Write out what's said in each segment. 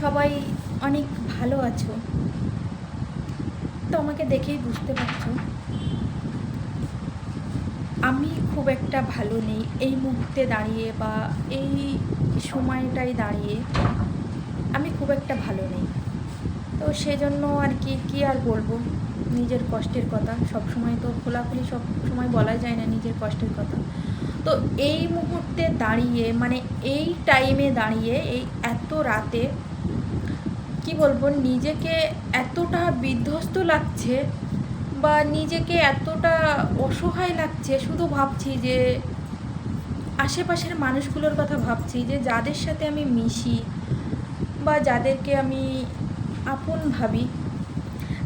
সবাই অনেক ভালো আছো। তো আমাকে দেখেই বুঝতে পারছ। আমি খুব একটা ভালো নেই এই মুহূর্তে দাঁড়িয়ে বা এই সময়টায় দাঁড়িয়ে আমি খুব একটা ভালো নেই। তো সেজন্য আর কি, কী আর বলব? নিজের কষ্টের কথা। সব সময় তো খোলাখুলি সব সময় বলা যায় না নিজের কষ্টের কথা। তো এই মুহূর্তে দাঁড়িয়ে মানে এই টাইমে দাঁড়িয়ে, এই এত রাতে কি বলব, নিজেকে এতটা বিধ্বস্ত লাগছে বা নিজেকে এতটা অসহায় লাগছে, শুধু ভাবছি যে আশেপাশের মানুষগুলোর কথা ভাবছি যে যাদের সাথে আমি মিশি বা যাদেরকে আমি আপন ভাবি,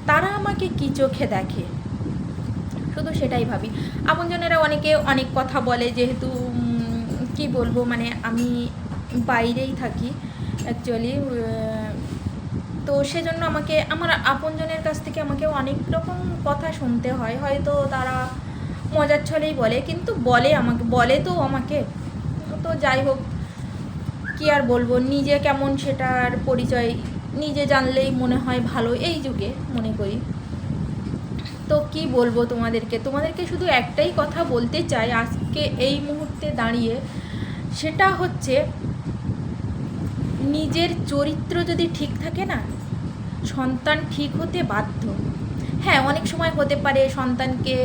তারা আমাকে কী চোখে দেখে? শুধু সেটাই ভাবি। আপনজনেরা অনেকে অনেক কথা বলে যেহেতু কি বলব মানে আমি বাইরেই থাকি অ্যাকচুয়ালি তো সেজন্য আমাকে, আমার আপনজনের কাছ থেকে আমাকে অনেক রকম কথা শুনতে হয়। হয়তো তারা মজার ছলেই বলে, কিন্তু বলে আমাকে, বলে তো আমাকে। তো যাই হোক, কি আর বলব, নিজে কেমন সেটার পরিচয় নিজে জানলেই মনে হয় ভালো, এই যুগে মনে করি। তো কি বলব তোমাদেরকে তোমাদেরকে শুধু একটাই কথা বলতে চাই আজকে এই মুহূর্তে দাঁড়িয়ে, সেটা হচ্ছে নিজের চরিত্র যদি ঠিক থাকে না, সন্তান ঠিক হতে বাধ্য। হ্যাঁ অনেক সময় হতে পারে সন্তানকে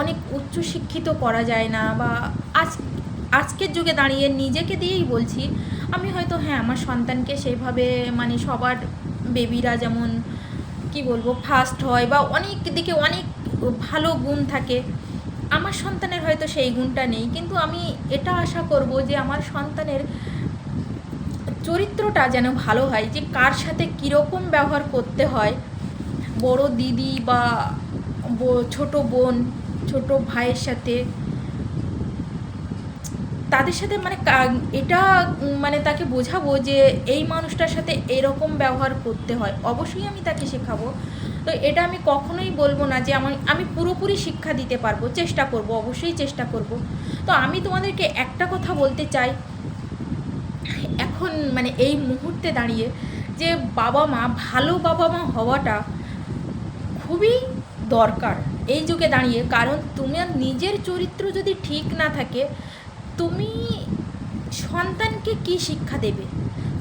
অনেক উচ্চ শিক্ষিত করা যায় না বা আজ, আজকের যুগে দাঁড়িয়ে নিজেকে দিয়েই বলছি, আমি হয়তো হ্যাঁ আমার সন্তানকে সেইভাবে মানে সবার বেবিরা যেমন, কি বলব ফার্স্ট হয় বা অনেক দিকে অনেক ভালো গুণ থাকে, আমার সন্তানের হয়তো সেই গুণটা নেই। কিন্তু আমি এটা আশা করব যে আমার সন্তানের চরিত্রটা যেন ভালো হয়, যে কার সাথে কীরকম ব্যবহার করতে হয়। বড় দিদি বা ছোট বোন, ছোট ভাইয়ের সাথে। তাদের সাথে মানে এটা মানে তাকে বোঝাবো যে এই মানুষটার সাথে এরকম ব্যবহার করতে হয়। অবশ্যই আমি তাকে শেখাবো। তো এটা আমি কখনোই বলব না যে আমার, আমি পুরোপুরি শিক্ষা দিতে পারব, চেষ্টা করব, অবশ্যই চেষ্টা করব। তো আমি তোমাদেরকে একটা কথা বলতে চাই এখন মানে এই মুহূর্তে দাঁড়িয়ে যে বাবা মা, ভালো বাবা মা হওয়াটা খুবই দরকার এই যুগে দাঁড়িয়ে। কারণ তোমার নিজের চরিত্র যদি ঠিক না থাকে, তুমি সন্তানকে কি শিক্ষা দেবে?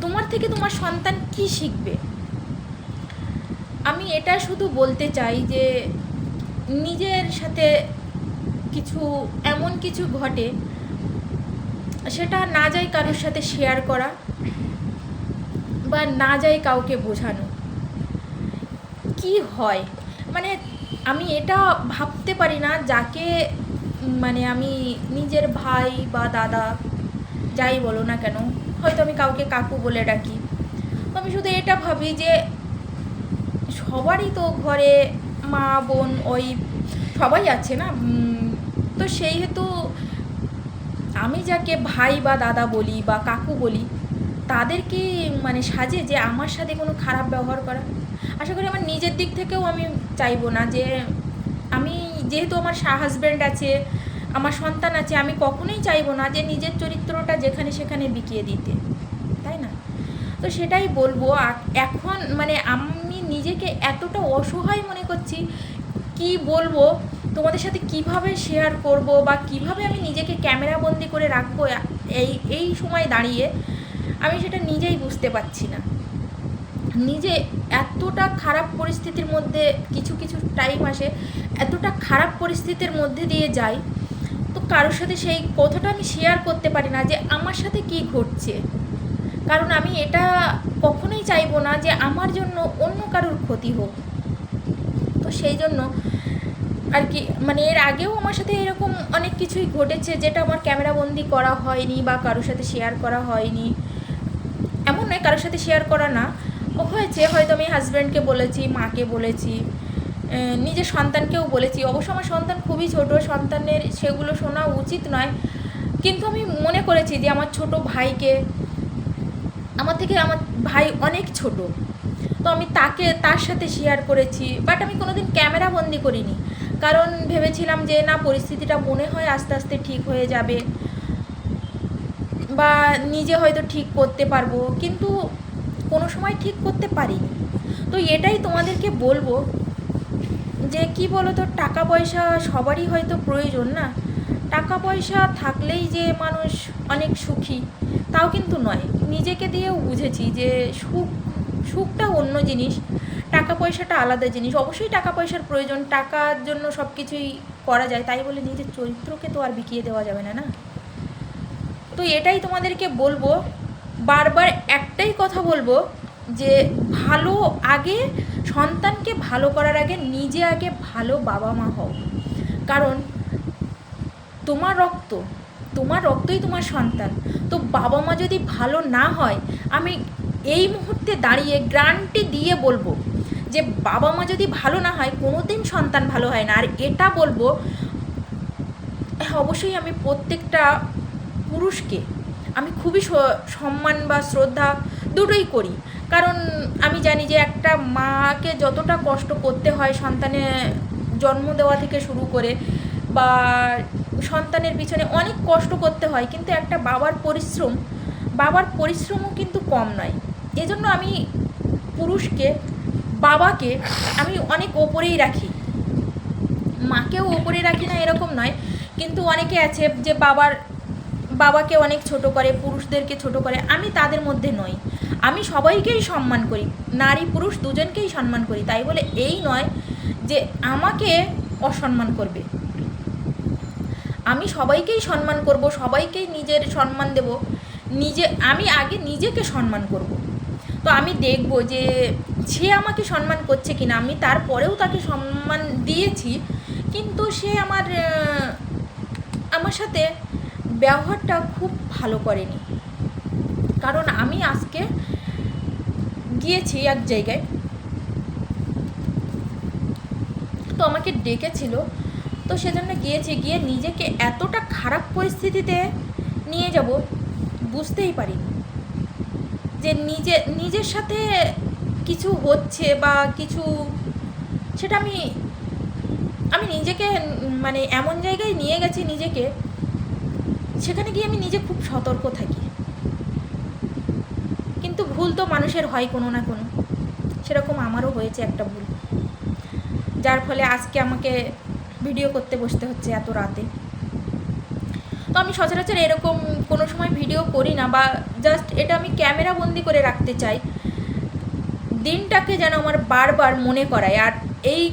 তোমার থেকে তোমার সন্তান কি শিখবে? আমি এটা শুধু বলতে চাই যে, নিজের সাথে কিছু, এমন কিছু ঘটে, সেটা না যাই কারোর সাথে শেয়ার করা। বা না যাই কাউকে বোঝানো। কি হয়? মানে আমি এটা ভাবতে পারি না যাকে মানে আমি নিজের ভাই বা দাদা যাই বলো না কেন, হয়তো আমি কাউকে কাকু বলে ডাকি। আমি শুধু এটা ভাবি যে সবারই তো ঘরে মা, বোন, ওই সবাই আছে না? তো সেই হেতু আমি যাকে ভাই বা দাদা বলি বা কাকু বলি তাদের কি মানে সাজে যে আমার সাথে কোনো খারাপ ব্যবহার করা। আশা করি আমার নিজের দিক থেকেও আমি চাইব না যে আমি যেহেতু আমার হাজব্যান্ড আছে, আমার সন্তান আছে, আমি কখনোই চাইব না যে নিজের চরিত্রটা যেখানে সেখানে বিকিয়ে দিতে। তাই না? তো সেটাই বলব। এখন মানে আমি নিজেকে এতটা অসহায় মনে করছি, কি বলব? তোমাদের সাথে কীভাবে শেয়ার করব বা কীভাবে আমি নিজেকে ক্যামেরাবন্দি করে রাখব, এই এই সময় দাঁড়িয়ে আমি সেটা নিজেই বুঝতে পারছি না। নিজে এতটা খারাপ পরিস্থিতির মধ্যে কিছু কিছু টাইম আসে, এতটা খারাপ পরিস্থিতির মধ্যে দিয়ে যাই, তো কারোর সাথে সেই কথাটা আমি শেয়ার করতে পারি না যে আমার সাথে কি ঘটছে। কারণ আমি এটা কখনোই চাইব না যে আমার জন্য অন্য কারোর ক্ষতি হোক। তো সেই জন্য আর কি মানে এর আগেও আমার সাথে এরকম অনেক কিছুই ঘটেছে যেটা আমার ক্যামেরাবন্দি করা হয়নি বা কারোর সাথে শেয়ার করা হয়নি। নয় কারোর সাথে শেয়ার করা না। হয়েছে, হয়তো আমি হাজব্যান্ডকে বলেছি, মাকে বলেছি নিজের সন্তানকেও বলেছি। অবশ্য আমার সন্তান খুবই ছোট, সন্তানের সেগুলো শোনা উচিত নয়। কিন্তু আমি মনে করেছি যে আমার ছোট ভাইকে, আমার থেকে আমার ভাই অনেক ছোট। তো আমি তাকে, তার সাথে শেয়ার করেছি। বাট আমি কোনোদিন ক্যামেরা বন্দি করিনি। কারণ ভেবেছিলাম যে না, পরিস্থিতিটা মনে হয় আস্তে আস্তে ঠিক হয়ে যাবে। বা নিজে হয়তো ঠিক করতে পারব, কিন্তু কোনো সময় ঠিক করতে পারিনি। তো এটাই তোমাদেরকে বলব যে কি বলো তো টাকা পয়সা সবারই হয়তো প্রয়োজন না? টাকা পয়সা থাকলেই যে মানুষ অনেক সুখী, তাও কিন্তু নয়। নিজেকে দিয়েও বুঝেছি যে সুখ, সুখটা অন্য জিনিস, টাকা পয়সাটা আলাদা জিনিস। অবশ্যই টাকা পয়সার প্রয়োজন, টাকার জন্য সব কিছুই করা যায়, তাই বলে নিজের চরিত্রকে তো আর বিকিয়ে দেওয়া যাবে না না? তো এটাই তোমাদেরকে বলব। বারবার একটাই কথা বলব যে, ভালো আগে, সন্তানকে ভালো করার আগে নিজে আগে ভালো বাবা মা হও। কারণ তোমার রক্ত, তোমার রক্তই তোমার সন্তান। তো বাবা মা যদি ভালো না হয়, আমি এই মুহূর্তে দাঁড়িয়ে গ্রান্টি দিয়ে বলব যে বাবা মা যদি ভালো না হয় কোনো দিন সন্তান ভালো হয় না। আর এটা বলব হ্যাঁ অবশ্যই আমি প্রত্যেকটা পুরুষকে আমি খুবই সম্মান বা শ্রদ্ধা দুটোই করি। কারণ আমি জানি যে একটা মাকে যতটা কষ্ট করতে হয় সন্তানে জন্ম দেওয়া থেকে শুরু করে বা সন্তানের পিছনে অনেক কষ্ট করতে হয়, কিন্তু একটা বাবার পরিশ্রম, বাবার পরিশ্রমও কিন্তু কম নয়। এজন্য আমি পুরুষকে, বাবাকে আমি অনেক ওপরেই রাখি। মাকেও ওপরে রাখি না এরকম নয়, কিন্তু অনেকে আছে যে বাবার বাবাকে অনেক ছোট করে, পুরুষদেরকে ছোট করে, আমি তাদের মধ্যে নই। আমি সবাইকেই সম্মান করি, নারী পুরুষ দুজনকেই সম্মান করি, তাই বলে এই নয় যে আমাকে অসম্মান করবে। আমি সবাইকেই সম্মান করব, সবাইকেই নিজের সম্মান দেব, নিজে, আমি আগে নিজেকে সম্মান করব। তো আমি দেখব যে সে আমাকে সম্মান করছে কিনা, আমি তারপরেও তাকে সম্মান দিয়েছি, কিন্তু সে আমার আমার সাথে ব্যবহারটা খুব ভালো করেনি। কারণ আমি আজকে গিয়েছি এক জায়গায়। তো আমাকে ডেকেছিল, তো সেজন্য গিয়েছি। গিয়ে নিজেকে এতটা খারাপ পরিস্থিতিতে নিয়ে যাব, বুঝতেই পারিনি। যে নিজে, নিজের সাথে কিছু হচ্ছে বা কিছু, সেটা আমি আমি নিজেকে মানে এমন জায়গায় নিয়ে গেছি নিজেকে সেখানে গিয়ে আমি নিজে খুব সতর্ক থাকি। কিন্তু ভুল তো মানুষের হয় কোনো না কোনো। সেরকম আমারও হয়েছে একটা ভুল। যার ফলে আজকে আমাকে ভিডিও করতে বসতে হচ্ছে এত রাতে। তো আমি সচরাচর এরকম কোনো সময় ভিডিও করি না বা জাস্ট এটা আমি ক্যামেরা বন্দি করে রাখতে চাই। দিনটাকে যেন আমার বারবার মনে করায়। আর এই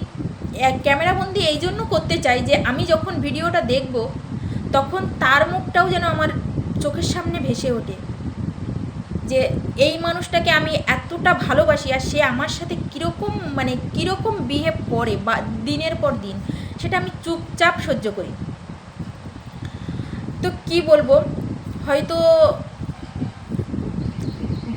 ক্যামেরা বন্দি এই জন্য করতে চাই যে আমি যখন ভিডিওটা দেখব তখন তার মুখটাও যেন আমার চোখের সামনে ভেসে ওঠে যে এই মানুষটাকে আমি এতটা ভালোবাসি আর সে আমার সাথে কীরকম মানে কীরকম বিহেভ করে বা দিনের পর দিন, সেটা আমি চুপচাপ সহ্য করি। তো কি বলব? হয়তো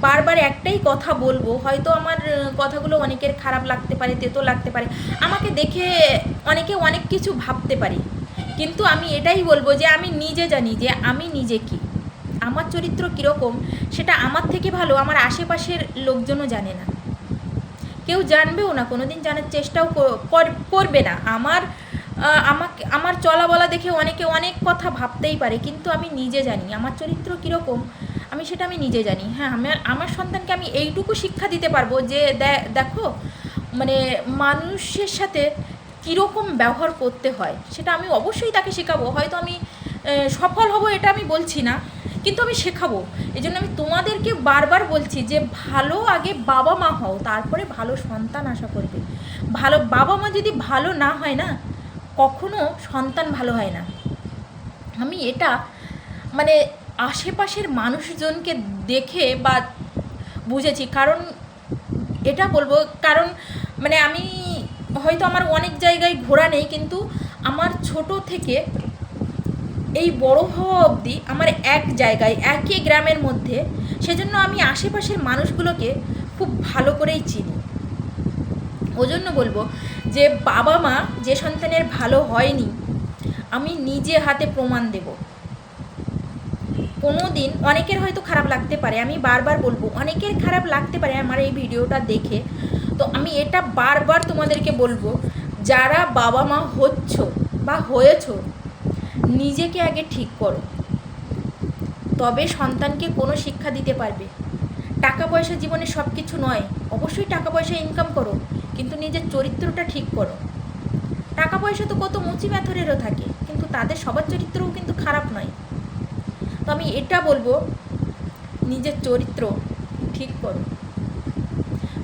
বারবার একটাই কথা বলব, হয়তো আমার কথাগুলো অনেকের খারাপ লাগতে পারে, তেতো লাগতে পারে। আমাকে দেখে অনেকে অনেক কিছু ভাবতে পারে। কিন্তু আমি এটাই বলব যে আমি নিজে জানি যে আমি নিজে কি। আমার চরিত্র কীরকম, সেটা আমার থেকে ভালো, আমার আশেপাশের লোকজনও জানে না। কেউ জানবেও না কোনো দিন জানার চেষ্টাও কর- কর- করবে না। আমার আমাকে, আমার চলা বলা দেখে অনেকে অনেক কথা ভাবতেই পারে, কিন্তু আমি নিজে জানি। আমার চরিত্র কীরকম, আমি সেটা আমি নিজে জানি। হ্যাঁ আমার আমার সন্তানকে আমি এইটুকু শিক্ষা দিতে পারব যে দেখো মানে মানুষের সাথে কীরকম ব্যবহার করতে হয়, সেটা আমি অবশ্যই তাকে শেখাবো। হয়তো আমি সফল হব এটা আমি বলছি না, কিন্তু আমি শেখাবো। এই জন্য আমি তোমাদেরকে বারবার বলছি যে, ভালো আগে বাবা মা হও, তারপরে ভালো সন্তান আশা করবে। ভালো বাবা মা যদি ভালো না হয় না, কখনো সন্তান ভালো হয় না। আমি এটা মানে আশেপাশের মানুষজনকে দেখে বা বুঝেছি, কারণ এটা বলব, কারণ মানে আমি হয়তো আমার অনেক জায়গায় ঘোরা নেই, কিন্তু আমার ছোট থেকে এই বড় হওয়া অবধি আমার এক জায়গায়, একই গ্রামের মধ্যে, সেজন্য আমি আশেপাশের মানুষগুলোকে খুব ভালো করেই চিনি। ওই জন্য বলব যে বাবা মা যে সন্তানের ভালো হয়নি, আমি নিজে হাতে প্রমাণ দেব। কোনো দিন অনেকের হয়তো খারাপ লাগতে পারে, আমি বারবার বলব, অনেকের খারাপ লাগতে পারে আমার এই ভিডিওটা দেখে। তো আমি এটা বারবার তোমাদেরকে বলব, যারা বাবা মা হচ্ছ বা হয়েছো, নিজেকে আগে ঠিক করো। তবে সন্তানকে কোনো শিক্ষা দিতে পারবে। টাকা পয়সা জীবনে সব কিছু নয়, অবশ্যই টাকা পয়সা ইনকাম করো, কিন্তু নিজের চরিত্রটা ঠিক করো। টাকা পয়সা তো কত মুচি মেথরেরও থাকে, কিন্তু তাদের সবার চরিত্রও কিন্তু খারাপ নয়। তো আমি এটা বলব, নিজের চরিত্র ঠিক করো।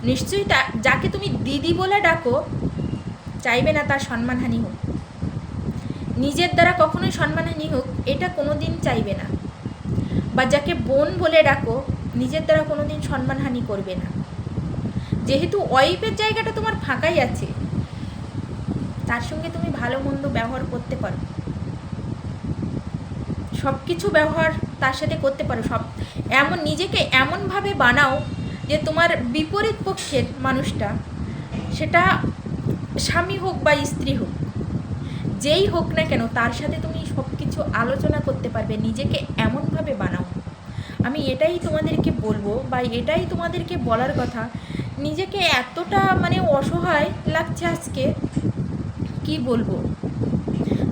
নিশ্চয়ই তা যাকে তুমি দিদি বলে ডাকো, চাইবে না তার সম্মানহানি হোক। নিজের দ্বারা কখনোই সম্মানহানি হোক, এটা কোনো দিন চাইবে না। বা যাকে বোন বলে ডাকো, নিজের দ্বারা কোনো দিন সম্মানহানি করবে না। যেহেতু ওয়াইফের জায়গাটা তোমার ফাঁকাই আছে, তার সঙ্গে তুমি ভালো মন্দ ব্যবহার করতে পারো। সব কিছু ব্যবহার তার সাথে করতে পারো। সব এমন নিজেকে এমনভাবে বানাও যে তোমার বিপরীত পক্ষের মানুষটা, সেটা স্বামী হোক বা স্ত্রী হোক, যেই হোক না কেন, তার সাথে তুমি সব কিছু আলোচনা করতে পারবে, নিজেকে এমনভাবে বানাও। আমি এটাই তোমাদেরকে বলব বা এটাই তোমাদেরকে বলার কথা, নিজেকে এতটা মানে অসহায় লাগছে আজকে, কি বলব?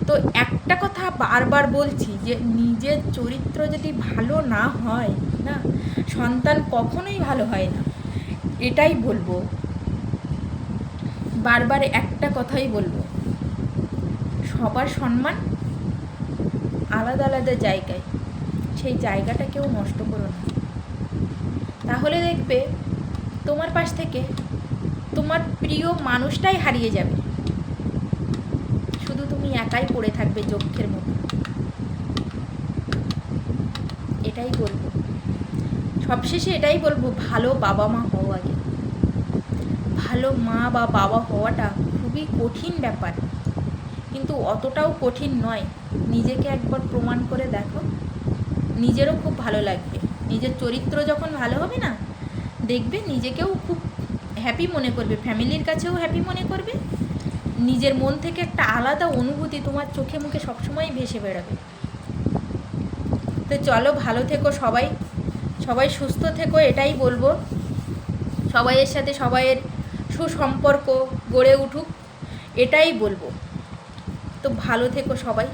তো একটা কথা বারবার বলছি যে, নিজের চরিত্র যদি ভালো না হয়, না? সন্তান কখনোই ভালো হয় না। এটাই বলব। বারবার একটা কথাই বলব। সবার সম্মান আলাদা আলাদা জায়গায়। সেই জায়গাটা কেউ নষ্ট করো না। তাহলে দেখবে তোমার পাশ থেকে তোমার প্রিয় মানুষটাই হারিয়ে যাবে। শুধু তুমি একাই পড়ে থাকবে যক্ষের মতো এটাই বলব সবশেষে এটাই বলব, ভালো বাবা মা হও আগে। ভালো মা বা বাবা হওয়াটা খুবই কঠিন ব্যাপার। কিন্তু অতটাও কঠিন নয়। নিজেকে একবার প্রমাণ করে দেখো। নিজেরও খুব ভালো লাগবে। নিজের চরিত্র যখন ভালো হবে না, দেখবে নিজেকেও খুব হ্যাপি মনে করবে। ফ্যামিলির কাছেও হ্যাপি মনে করবে। নিজের মন থেকে একটা আলাদা অনুভূতি তোমার চোখে মুখে সবসময় ভেসে বেড়াবে। তো চলো, ভালো থেকো সবাই। সবাই সুস্থ থেকো, এটাই বলব। সবাইয়ের সাথে সবাইয়ের সুসম্পর্ক গড়ে উঠুক, এটাই বলব। তো ভালো থেকো সবাই।